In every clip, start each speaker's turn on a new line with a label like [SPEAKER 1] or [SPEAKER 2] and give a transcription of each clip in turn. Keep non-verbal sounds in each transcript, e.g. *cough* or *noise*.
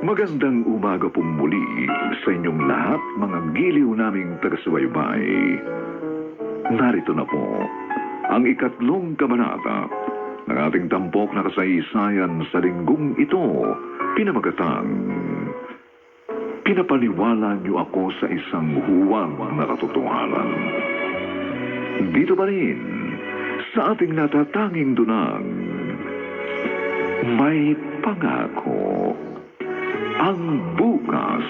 [SPEAKER 1] Magandang umaga po muli sa inyong lahat, mga giliw naming taga-subaybay. Narito na po ang ikatlong kabanata ng ating tampok na kasaysayan sa linggong ito, pinamagatang Pinapaniwala niyo ako sa isang huwag na katotohanan. Dito pa rin, sa ating natatanging dunang, may pangako ang bukas.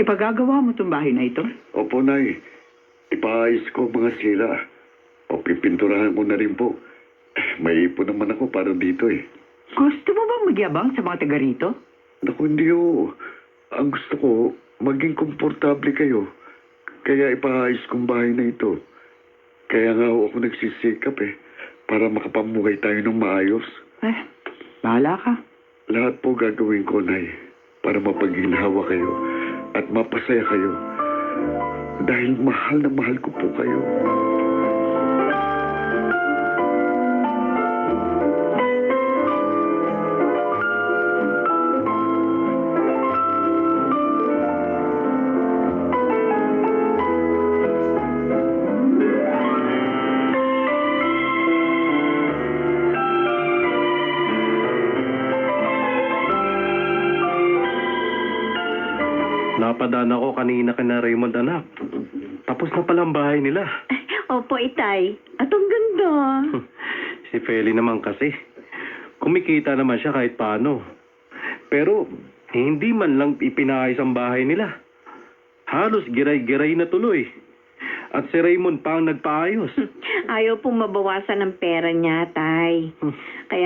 [SPEAKER 2] Ipagagawa mo itong bahay na ito?
[SPEAKER 3] Opo, Nay. Ipaayos ko ang mga sila. O pipinturahan ko na rin po. May ipon naman ako para dito eh.
[SPEAKER 2] Gusto mo bang magyabang sa mga taga rito?
[SPEAKER 3] Naku, hindi ho. Ang gusto ko, maging komportable kayo. Kaya ipaayos kong bahay na ito. Kaya nga ako nagsisikap eh. Para makapamuhay tayo ng maayos.
[SPEAKER 2] Eh, bahala ka.
[SPEAKER 3] Lahat po gagawin ko, Nay. Para mapagilhawa kayo. At mapasaya kayo. Dahil mahal na mahal ko po kayo.
[SPEAKER 4] Napadaan ako kanina kina Raymond anak. Tapos na palang bahay nila. *laughs*
[SPEAKER 5] Opo, itay. At ang ganda. *laughs*
[SPEAKER 4] Si Feli naman kasi. Kumikita naman siya kahit paano. Pero hindi man lang ipinaayos ang bahay nila. Halos giray-giray na tuloy. At si Raymond pa ang nagpaayos. *laughs*
[SPEAKER 5] Ayaw pong mabawasan ng pera niya, tay.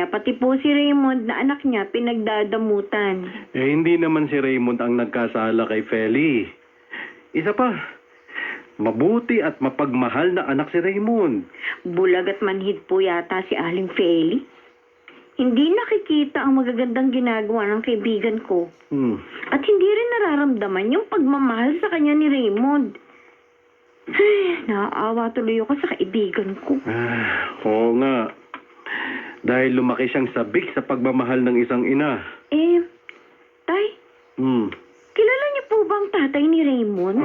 [SPEAKER 5] Pati po si Raymond na anak niya pinagdadamutan.
[SPEAKER 4] Eh hindi naman si Raymond ang nagkasala kay Feli. Isa pa, mabuti at mapagmahal na anak si Raymond.
[SPEAKER 5] Bulag at manhid po yata si Aling Feli. Hindi nakikita ang magagandang ginagawa ng kaibigan ko.
[SPEAKER 4] Hmm.
[SPEAKER 5] At hindi rin nararamdaman yung pagmamahal sa kanya ni Raymond. *sighs* Ay, naaawa tuloy ako sa kaibigan ko.
[SPEAKER 4] Ah, oo nga. Dahil lumaki siyang sabik sa pagmamahal ng isang ina.
[SPEAKER 5] Eh, tay,
[SPEAKER 4] Hmm.
[SPEAKER 5] kilala niyo po bang tatay ni Raymond?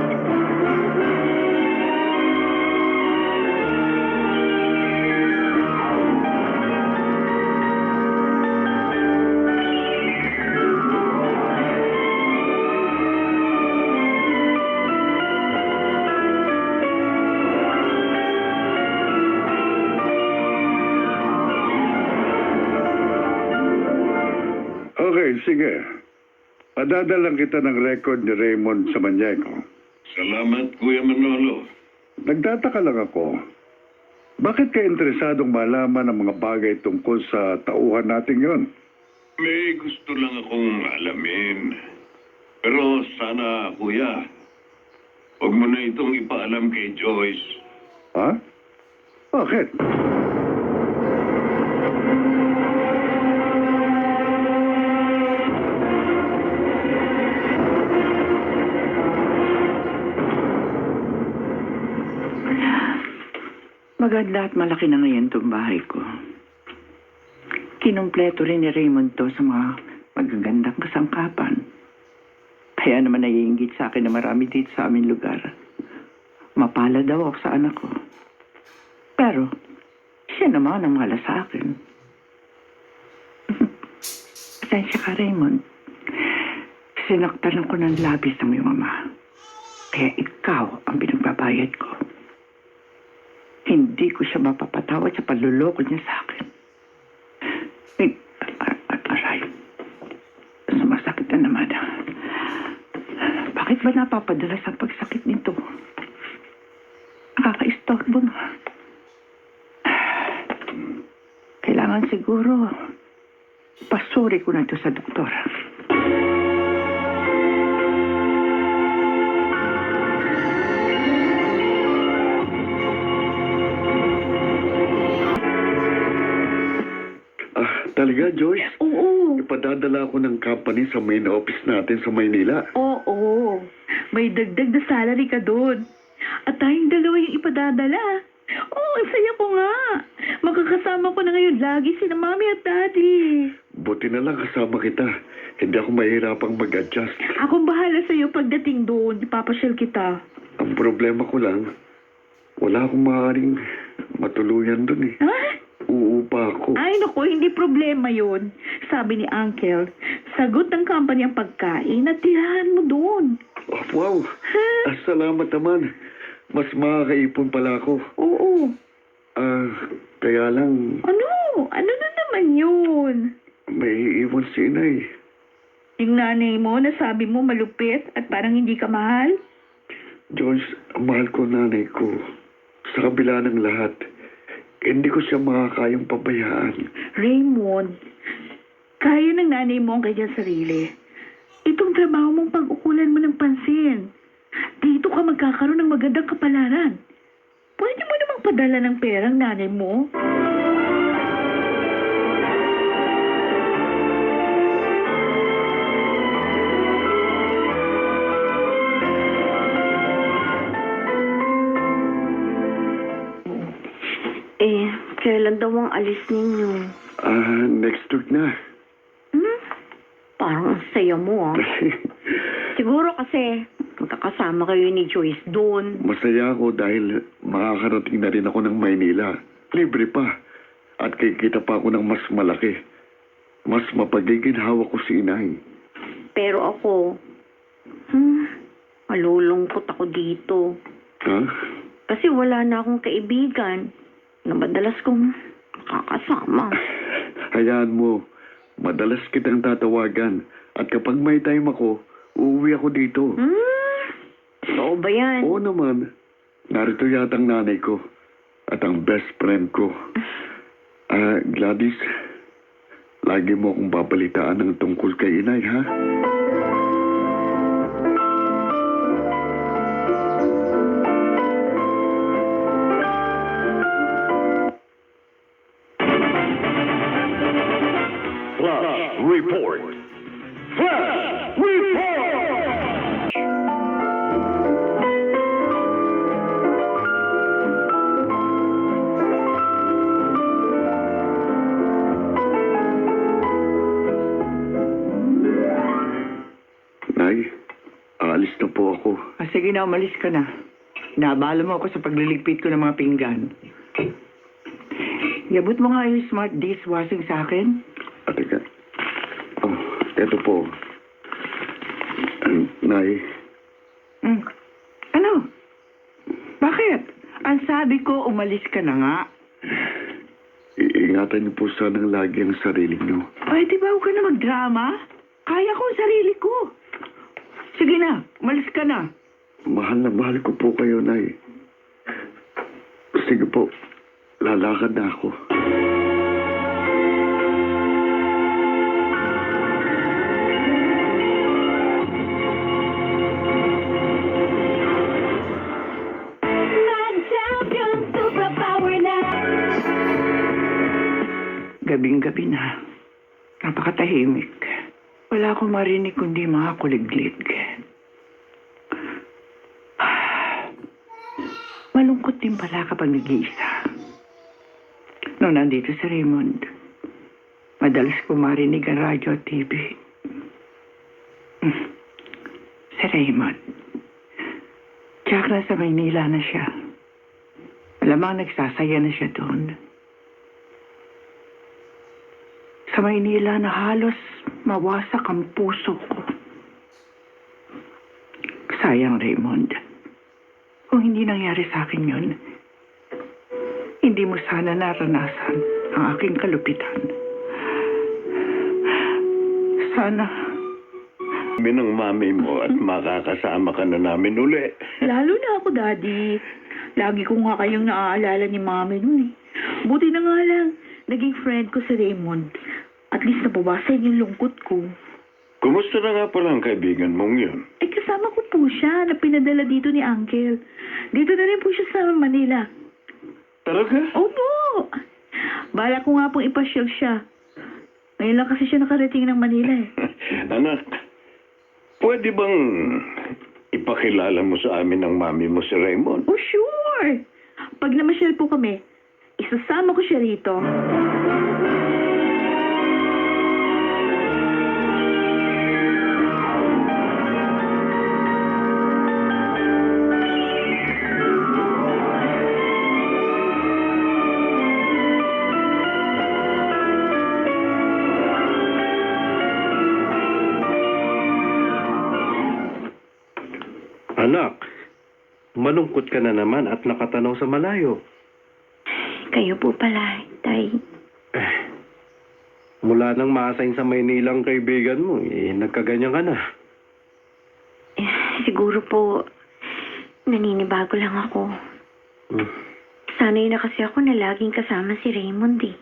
[SPEAKER 3] Okay, sige. Padadalang kita ng record ni Raymond sa Manyeco.
[SPEAKER 6] Salamat, Kuya Manolo.
[SPEAKER 3] Nagtataka lang ako. Bakit ka interesadong malaman ang mga bagay tungkol sa tauhan natin yon?
[SPEAKER 6] May gusto lang akong alamin. Pero sana, Kuya, huwag mo na itong ipaalam kay Joyce.
[SPEAKER 3] Ha? Bakit?
[SPEAKER 2] Maganda at malaki na ngayon itong bahay ko. Kinumpleto rin ni Raymond to sa mga magagandang kasangkapan. Kaya naman naiingit sa akin na marami dito sa aming lugar. Mapala daw ako sa anak ko. Pero, siya naman ang mahala sa akin. *laughs* Pasensya ka, Raymond. Sinaktan ko ng labis ng iyong ama. Kaya ikaw ang pinagbabayad ko. Hindi ko siya mapapatawad sa panluloko niya sa akin. Eh, a- a- aray. Sumasakit na naman. Bakit ba napapadalas ang pagsakit nito? Nakaka-istorbo na. Kailangan siguro pasuri ko na ito sa doktor.
[SPEAKER 3] Talaga, Joyce?
[SPEAKER 5] Oo.
[SPEAKER 3] ipadadala ako ng company sa main office natin sa Maynila.
[SPEAKER 2] Oo, may dagdag na salary ka doon. At tayong dalawa yung ipadadala. Oo, ang saya ko nga. Makakasama ko na ngayon lagi si mami at daddy.
[SPEAKER 3] Buti na lang kasama kita. Hindi ako mahirapang mag-adjust.
[SPEAKER 2] Akong bahala sa'yo pagdating doon. Ipapasyal kita.
[SPEAKER 3] Ang problema ko lang, wala akong maaaring matuluyan dun eh.
[SPEAKER 2] Ha?
[SPEAKER 3] Uupa ako.
[SPEAKER 2] Ay, naku, hindi problema yon. Sabi ni Uncle, sagot ng company ang pagkain at tirahan mo doon.
[SPEAKER 3] Oh, wow! *laughs* Ah, salamat naman. Mas makakaipon pala ako.
[SPEAKER 2] Oo.
[SPEAKER 3] Ah, kaya lang,
[SPEAKER 2] Ano? Ano na naman yun?
[SPEAKER 3] may iwan si inay.
[SPEAKER 2] Yung nanay mo na sabi mo malupit at parang hindi ka mahal?
[SPEAKER 3] Joyce, mahal ko nanay ko. Sa kabila ng lahat, hindi ko siya makakayang pabayaan.
[SPEAKER 2] Raymond, kaya ng nanay mo ang kanyang sarili. Itong trabaho mong pag-ukulan mo ng pansin. Dito ka magkakaroon ng magandang kapalaran. Pwede mo namang padala ng perang nanay mo.
[SPEAKER 5] Eh, kailan daw ang alis ninyo?
[SPEAKER 3] Ah, next week na.
[SPEAKER 5] Hmm? Parang ang saya mo, ah. *laughs* Siguro kasi magkakasama kayo ni Joyce doon.
[SPEAKER 3] Masaya ako dahil makakarating na rin ako ng Maynila. Libre pa. At kikita pa ako ng mas malaki. Mas mapagiginhawa ko si inay.
[SPEAKER 5] Pero ako, hmm, malulungkot ako dito.
[SPEAKER 3] Ha?
[SPEAKER 5] Kasi wala na akong kaibigan na madalas kong nakakasama. *laughs*
[SPEAKER 3] Hayaan mo. Madalas kitang tatawagan. At kapag may time ako, uuwi ako dito.
[SPEAKER 5] Hmm? Totoo ba yan?
[SPEAKER 3] Oo naman. Narito yata ang nanay ko. At ang best friend ko. *laughs* Ah, Gladys. Lagi mo akong babalitaan ng tungkol kay inay, ha?
[SPEAKER 6] Report. Flash Report!
[SPEAKER 3] Nay, aalis na po ako.
[SPEAKER 2] Ah, sige na, umalis ka na. Nabala mo ako sa pagliligpit ko ng mga pinggan. Yabot mo nga yung smart dishwashing sa akin.
[SPEAKER 3] At teka. Eto po. Nay,
[SPEAKER 2] Hmm. Ano? Bakit? Ang sabi ko, umalis ka na nga.
[SPEAKER 3] iingatan niyo po sanang lagi ang sarili niyo.
[SPEAKER 2] Ay, di ba huwag ka na magdrama? Kaya ko ang sarili ko. Sige na, umalis ka na.
[SPEAKER 3] Mahal na mahal ko po kayo, Nay. Sige po, lalakad na ako.
[SPEAKER 2] Gabing-gabi na. Napakatahimik. Wala akong marinig kundi mga kuliglig. *sighs* Malungkot din pala kapag nag-iisa. Noong nandito si Raymond, madalas ko marinig ang radyo at TV. Hmm. Si Raymond. Tsak na sa Maynila na siya. Alamang nagsasaya na siya doon. Sa Maynila na halos mawasak ang puso ko. Sayang, Raymond. Kung hindi nangyari sa akin yun, hindi mo sana naranasan ang aking kalupitan. Sana,
[SPEAKER 6] Kami ng mami mo at makakasama ka na namin uli.
[SPEAKER 2] lalo na ako, Daddy. Lagi ko nga kayong naaalala ni Mami nun eh. Buti na nga lang, naging friend ko si Raymond. At least nabawasan yung lungkot ko.
[SPEAKER 6] Kumusta na nga pala ang kaibigan mong yun?
[SPEAKER 2] Eh, kasama ko po siya na pinadala dito ni Uncle. Dito na rin po siya sa Manila.
[SPEAKER 6] Talaga?
[SPEAKER 2] Opo! Bala ko nga pong ipasyal siya.
[SPEAKER 7] Ngayon lang kasi siya nakarating ng Manila eh. *laughs*
[SPEAKER 6] Anak, pwede bang ipakilala mo sa amin ang mami mo si Raymond?
[SPEAKER 7] Oh, sure! Pag namasyal po kami, isasama ko siya rito.
[SPEAKER 4] Anak, malungkot ka na naman at nakatanaw sa malayo.
[SPEAKER 5] Kayo po pala, tay.
[SPEAKER 4] Eh, mula nang maasayin sa Maynilang kaibigan mo, eh, nagkaganyan ka na.
[SPEAKER 5] Eh, siguro po, naninibago lang ako.
[SPEAKER 4] Hmm.
[SPEAKER 5] Sanay na kasi ako na laging kasama si Raymond eh.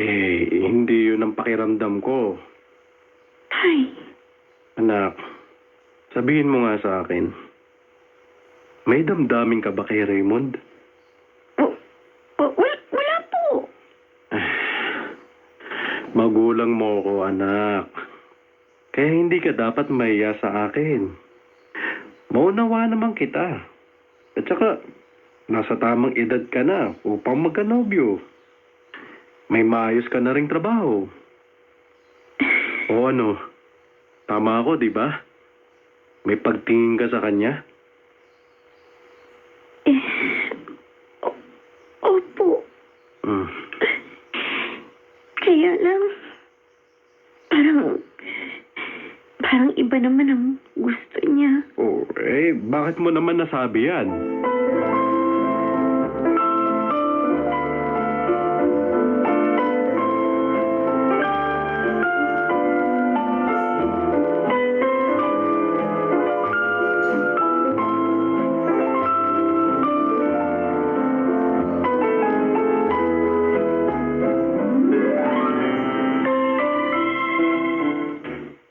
[SPEAKER 4] Eh, hindi yun ang pakiramdam ko.
[SPEAKER 5] Tay,
[SPEAKER 4] Anak, sabihin mo nga sa akin, may damdamin ka ba kay Raymond?
[SPEAKER 5] w- w- wal- wala po. *sighs*
[SPEAKER 4] Magulang mo ko, anak. Kaya hindi ka dapat mahiya sa akin. Maunawa naman kita. At saka, nasa tamang edad ka na upang magkanobyo. May maayos ka na ring trabaho. *sighs* O ano, tama ako, di ba? May pagtingin ka sa kanya?
[SPEAKER 5] Eh, o- opo.
[SPEAKER 4] Hmm.
[SPEAKER 5] Kaya lang, parang, iba naman ang gusto niya.
[SPEAKER 4] Oh, eh, bakit mo naman nasabi yan?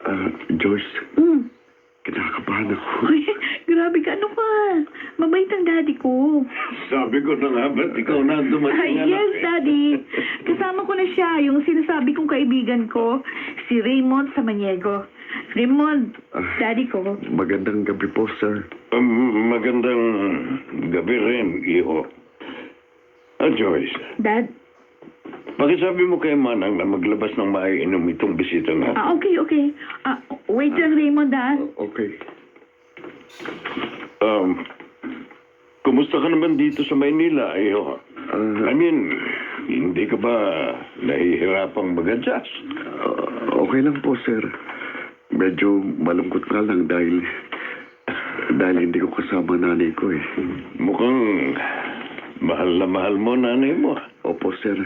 [SPEAKER 3] Ah, Ako.
[SPEAKER 7] Uy, *laughs* grabe ka, ano ka? Mabait ang daddy ko.
[SPEAKER 6] Sabi ko na nga, ba't ikaw na
[SPEAKER 7] Ay,
[SPEAKER 6] dumating anak,
[SPEAKER 7] yes, daddy. Kasama ko na siya, yung sinasabi kong kaibigan ko, si Raymond Samaniego. Raymond, daddy ko.
[SPEAKER 3] Magandang gabi po, sir.
[SPEAKER 6] Um, magandang gabi rin, iho. Ah, Joyce,
[SPEAKER 7] Dad?
[SPEAKER 6] pakisabi mo kay Manang na maglabas ng maiinom itong bisita na.
[SPEAKER 7] Ah, okay, okay. Ah, wait lang, Raymond, ah.
[SPEAKER 3] Okay.
[SPEAKER 6] Um, kumusta ka naman dito sa Maynila, iho?
[SPEAKER 3] Ah,
[SPEAKER 6] I mean, hindi ka ba nahihirapang mag-adjust?
[SPEAKER 3] ah, okay lang po, sir. Medyo malungkot nga lang dahil dahil hindi ko kasama nanay ko eh.
[SPEAKER 6] Mukhang mahal na mahal mo nanay mo.
[SPEAKER 3] Opo, sir.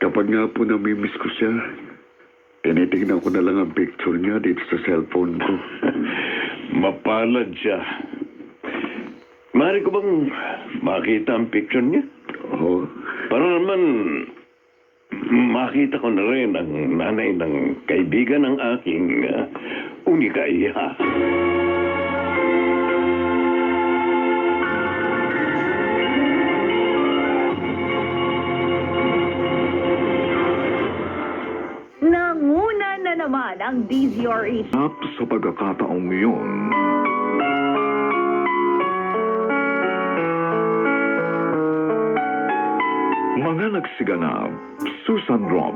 [SPEAKER 3] Kapag nga po namimiss ko siya, tinitignan ko na lang ang picture niya dito sa cellphone ko. *laughs*
[SPEAKER 6] Mapalad siya. Mari ko bang makita ang picture niya?
[SPEAKER 3] Oo.
[SPEAKER 6] Para naman makita ko na rin ang nanay ng kaibigan ng aking uh, unika
[SPEAKER 7] ang DZRH.
[SPEAKER 1] At sa pagkakataong yun, mga nagsiganap, Susan Robles,